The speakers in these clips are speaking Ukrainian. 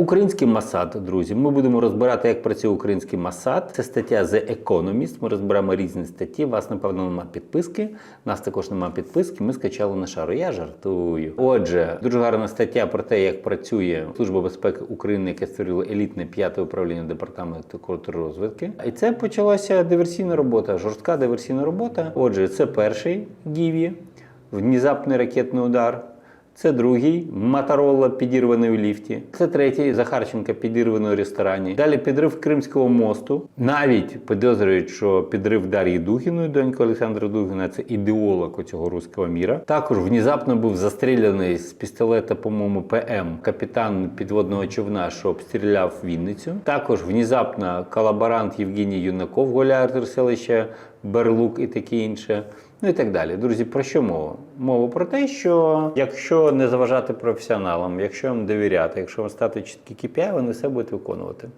Український Масад, друзі. Ми будемо розбирати, як працює український Масад. Це стаття The Economist. Ми розберемо різні статті. У вас, напевно, немає підписки. Нас також немає підписки. Ми скачали на шару. Я жартую. Отже, дуже гарна стаття про те, як працює Служба безпеки України, яке створило елітне п'яте управління департаменту контррозвідки. І це почалася диверсійна робота, жорстка диверсійна робота. Отже, це перший Гіві, внезапний ракетний удар. Це другий Матарола підірваний у ліфті. Це третій Захарченка підірваний у ресторані. Далі підрив Кримського мосту. Навіть підозрюють, що підрив Дар'ї Дугіної, доньки Олександра Дугіна, це ідеолог цього руського міра. Також внезапно був застріляний з пістолета, по-моєму, ПМ капітан підводного човна, що обстріляв Вінницю. Також внезапно колаборант Євгеній Юнаков, гуляр селища Берлук і таке інше. Ну і так далі. Друзі, про що мова? Мова про те, що якщо не заважати професіоналам, якщо їм довіряти, якщо вам стати чіткі KPI, вони все будуть виконувати.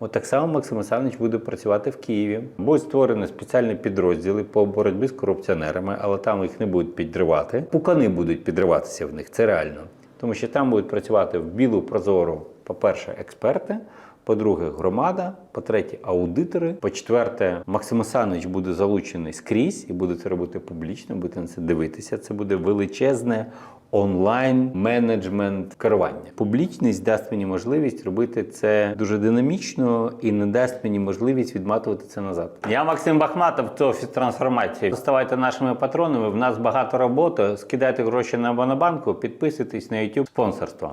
От так само Максим Олександрович буде працювати в Києві. Будуть створені спеціальні підрозділи по боротьбі з корупціонерами, але там їх не будуть підривати. Пукани будуть підриватися в них, це реально. Тому що там будуть працювати в білу прозору, по-перше, експерти. По-друге, громада, по-третє, аудитори. По-четверте, Максим Осанович буде залучений скрізь і буде це робити публічно, буде на це дивитися. Це буде величезне онлайн менеджмент керування. Публічність дасть мені можливість робити це дуже динамічно і не дасть мені можливість відматувати це назад. Я Максим Бахматов, це офіс трансформації. Ставайте нашими патронами. В нас багато роботи. Скидайте гроші на Монобанку, підписуйтесь на YouTube спонсорство.